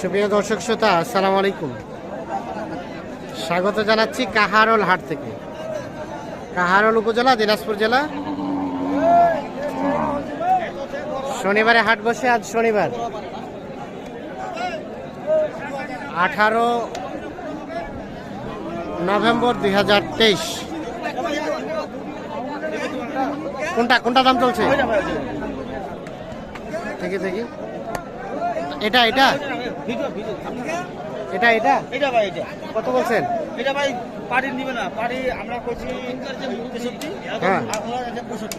সুপ্রিয় দর্শক শ্রোতা, আসসালামু আলাইকুম। স্বাগত জানাচ্ছি কাহারল হাট থেকে। কাহারল উপজেলা, দিনাজপুর জেলা। শনিবারে হাট বসে, আজ শনিবার। আঠারো নভেম্বর দুই হাজার তেইশ। কোনটা কোনটা দাম চলছে? দেখি দেখি। এটা এটা? এটা এটা? এটা ভাই এটা। কত বলছেন? এটা ভাই পাড়ি নিবে না। পাড়ি আমরা করছি তেষট্টি হ্যাঁ। পঁয়ষট্টি।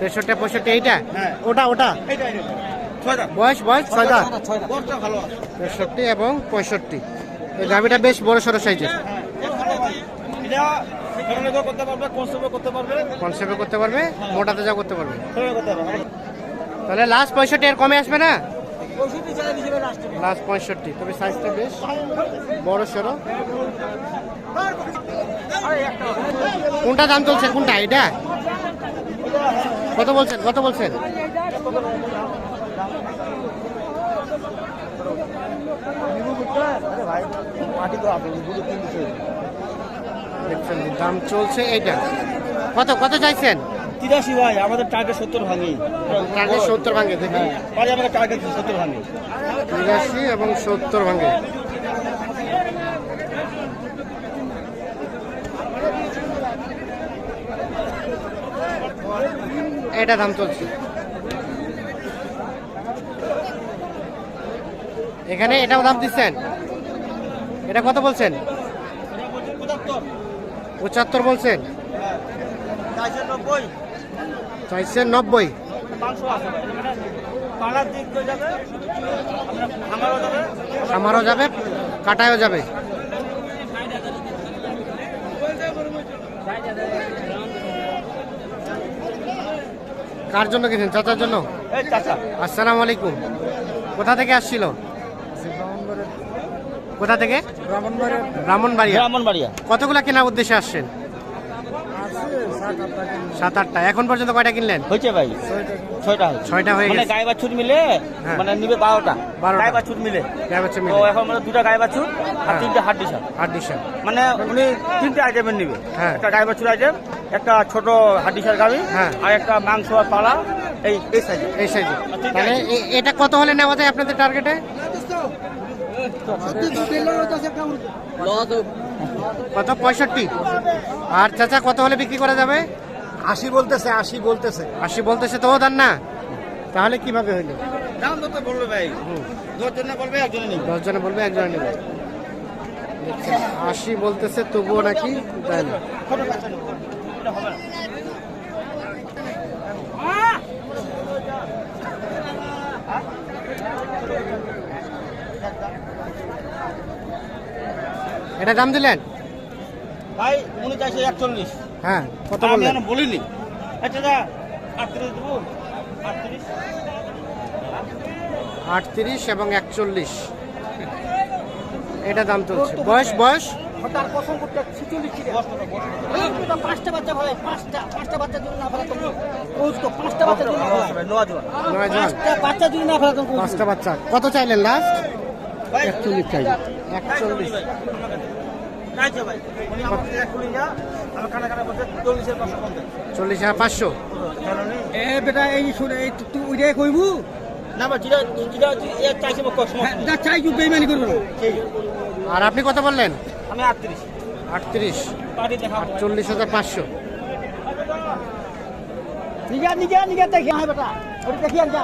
তেষট্টি পঁয়ষট্টি এইটা? হ্যাঁ। ওটা ওটা? বয়স বয়স? ছয় দাঁত বরটা ভালো আছে। তেষট্টি এবং পঁয়ষট্টি। এই গাভিটা বেশ বড় সড়ো সাইজের। হ্যাঁ কনসেপ্ট করতে পারবে। কনসেপ্টে করতে পারবে মোটাতে যা করতে পারবে। তাহলে লাস্ট পঁয়ষট্টি এর কমে আসবে না? লাস্টে পঁয়ষট্টি, তবে সাইজটা বেশ বড় সড়ো। কোনটা দাম চলছে? কোনটা? এটা কত বলছেন? কত বলছেন? দাম চলছে এইটা। কত কত চাইছেন? তিরাশি ভাই আমাদের টার্গেট সত্তর ভাঙি। টার্গেট সত্তর ভাঙে দেখি। পারে আমাদের টার্গেট সত্তর ভাঙি। তিরাশি এবং সত্তর ভাঙে। এটা দাম চলছে। এখানে এটাও দাম দিচ্ছেন? এটা কত বলছেন? পঁচাত্তর। বলছেন? চারশো নব্বই। চাইছেন নব্বই। আমারও যাবে কাটায়ও যাবে। কার জন্য কিনেন? চাচার জন্য? আসসালামু আলাইকুম। কোথা থেকে আসছিল? কোথা থেকে? ব্রাহ্মণবাড়িয়া। ব্রাহ্মণবাড়িয়া। কতগুলা কেনার উদ্দেশ্যে আসছেন? সাত আটটা। এখন পর্যন্ত কয়টা কিনলেন? হয়েছে ভাই। ছয়টা। ছয়টা হয়ে মানে গেছে। গায়ে বাছুর মিলে হ্যাঁ। মানে নিবে বারোটা। গায়ে বাছুর মিলে। গায়ে তো মিলে। এখন মানে দুটা গায়ে বাছুর আর হ্যাঁ। তিনটা হাড্ডি সাপ আট ডিশন মানে উনি তিনটে আইটেমের নিবে। হ্যাঁ। একটা গায়ে বাছুর আইটেম একটা ছোট হাড্ডি সার গাড়ি। আর একটা মাংস আর পালা এই এই সাইজে এই সাইজে এ- এটা কত হলে নেওয়া যায় আপনাদের টার্গেটে কত? পঁয়ষট্টি। আর চাচা কত হলে বিক্রি করা যাবে? আশি বলতেছে আশি বলতেছে। আশি বলতেছে তো দেন না। তাহলে কীভাবে হইল? দাম তো বলবে ভাই। হুম। দশজনে বলবে একজনে নিবে। দশ জনে বলবে একজনে নেবে। আশি বলতেছে তবুও নাকি না। এটা দাম দিলেন? ভাই উনি চাইছে একচল্লিশ। হ্যাঁ কত আমি বললেন? বলিনি। আচ্ছা দা আটত্রিশ দেবো। আটত্রিশ। আটত্রিশ এবং একচল্লিশ। এটা দাম চলছে। বয়স বয়স? পাঁচটা বাচ্চা কত চাইলেন লাস্ট একচল্লিশ চাই একচল্লিশ। চল্লিশ হাজার পাঁচশো? এ বেটা এই শুনে এই তুই ওইটাই কইবু? না বা যেটা যেটা এ চাইছে মোক কষ্ট যা চাই তুই বেইমানি করব। আর আপনি কত বললেন? আমি আটত্রিশ। আটত্রিশ। পার্টি চল্লিশ হাজার পাঁচশো। নিজে নিজে নিজে দেখি হ্যাঁ বেটা। দেখি যা।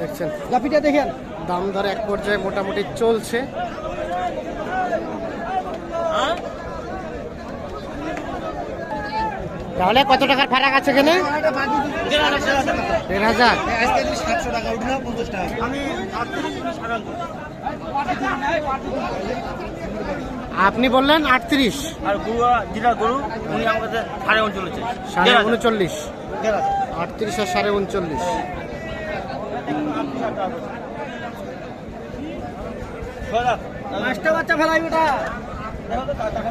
দেখছেন। দাম দর এক পর্যায়ে মোটামুটি চলছে। তাহলে কত টাকার ফারাক আছে এখানে? দেড় হাজার। সাতশো টাকা পঞ্চাশ টাকা আপনি বললেন আটত্রিশ। আর গরু যেটা গরু উনি কাছে সাড়ে উনচল্লিশ সাড়ে উনচল্লিশ। আটত্রিশ আর সাড়ে উনচল্লিশ। পাঁচটা বাচ্চা ফেলাই বেটা।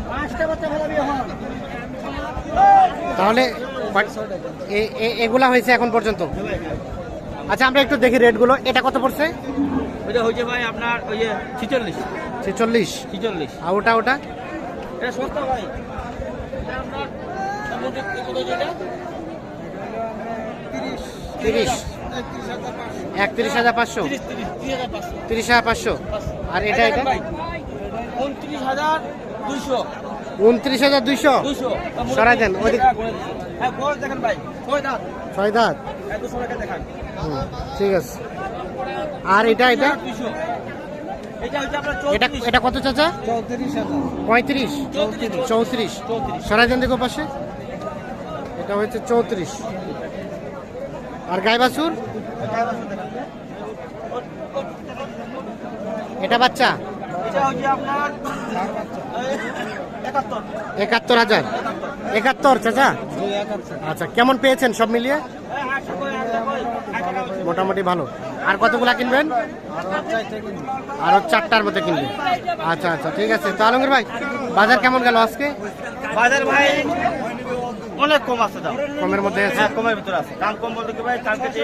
পাঁচটা বাচ্চা ফেলাবি এখন। তাহলে এ- এ- এগুলা হয়েছে এখন পর্যন্ত। আচ্ছা আমরা একটু দেখি রেটগুলো। এটা কত পড়ছে? ওইটা হয়েছে ভাই আপনার ওই যে ছিচল্লিশ। ছেচল্লিশ। ছিচল্লিশ। আর ওটা ওটা? এটা সস্তা ভাই? তিরিশ। একত্রিশ হাজার পাঁচশো? তিরিশ হাজার পাঁচশো। আর এটা এটা উনত্রিশ হাজার দুইশো। উনত্রিশ হাজার দুইশো? সরাই দেন, হ্যাঁ ছয় দাঁত। হ্যাঁ ঠিক আছে। আর এটা এটা? এটা এটা চৌত্রিশ কত চাচা? পঁয়ত্রিশ। চৌত্রিশ। সরাই দেন দেখো পাশে। এটা হচ্ছে চৌত্রিশ। আর গাই বাছুর এটা বাচ্চা? একাত্তর। হাজার। একাত্তর চাচা? আচ্ছা কেমন পেয়েছেন সব মিলিয়ে। মোটামুটি ভালো। আর কতগুলা কিনবেন? আরও চারটার মধ্যে কিনবেন। আচ্ছা আচ্ছা ঠিক আছে। তো আলমগীর ভাই বাজার কেমন গেল আজকে? বাজার ভাই অনেক কম আছে দাম। কমের মধ্যে আছে? হ্যাঁ কমের ভিতরে আছে। দাম কম বলতে কি ভাই কালকে যে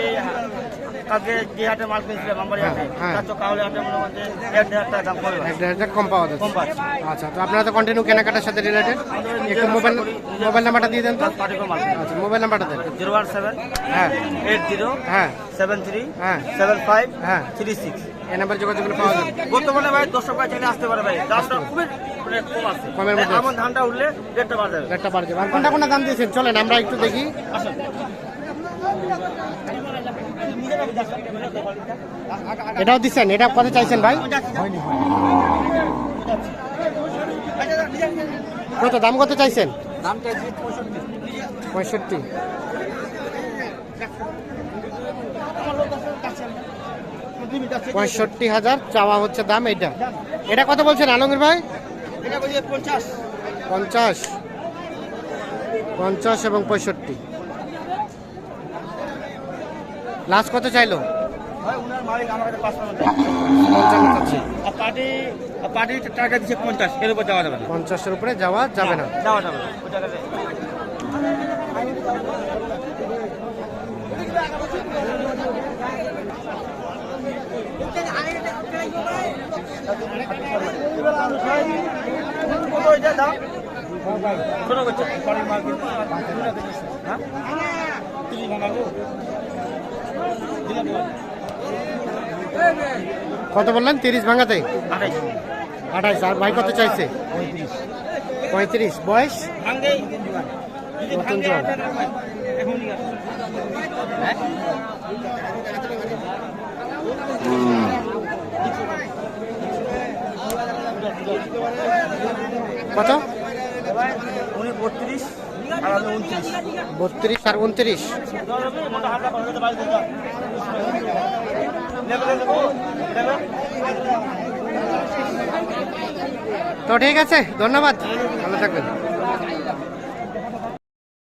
কালকে যে হাটে মাল কিনছিলাম আমবাড়ি হাটে হ্যাঁ। তার তো কাউলে হাটে মনে হচ্ছে এক দেড় টাকা দাম কমে এক দেড় হাজার কম পাওয়া যাচ্ছে। কম পাচ্ছে। আচ্ছা তো আপনারা তো কন্টিনিউ কেনাকাটার সাথে রিলেটেড একটু মোবাইল মোবাইল নাম্বারটা দিয়ে দেন তো। আচ্ছা মোবাইল নাম্বারটা দেন। জিরো ওয়ান সেভেন হ্যাঁ। এইট জিরো হ্যাঁ। সেভেন থ্রি হ্যাঁ। সেভেন ফাইভ হ্যাঁ। থ্রি সিক্স এই নাম্বার যোগাযোগ করলে পাওয়া যাবে। বর্তমানে ভাই দশটা ভাই চাইলে আসতে পারে ভাই। দামটা খুবই মানে কমের মধ্যে ধানটা উঠলে রেটটা বাড় যাবে। একটা পার যাবে। আর কোনটা কোনটা দাম দিয়েছেন? চলেন আমরা একটু দেখি। আসুন এটাও দিচ্ছেন? এটা কত চাইছেন ভাই? কত দাম কত চাইছেন? পঁয়ষট্টি। পঁয়ষট্টি হাজার চাওয়া হচ্ছে দাম এটা। এটা কত বলছেন আলমগীর ভাই? পঞ্চাশ। পঞ্চাশ এবং পঁয়ষট্টি লাস্ট কত চাইলো ভাই উনার মালিক আমার কাছে পাঁচ পার্সেন্ট পঞ্চান্ন চাচ্ছি আর পার্টি আর পার্টি টাকা দিচ্ছে পঞ্চাশ এর উপর যাওয়া যাবে না। পঞ্চাশের উপরে যাওয়া যাবে না। যাওয়া যাবে কত ছোট করছে। কত বললেন? তিরিশ ভাঙাতে? আঠাইশ। আঠাইশ। আর ভাই কত চাইছে? পঁয়ত্রিশ। বয়স? নতুন। হ্যাঁ? কত? উনি বত্রিশ। বত্রিশ আর উনত্রিশ। তো ঠিক আছে ধন্যবাদ ভালো থাকবেন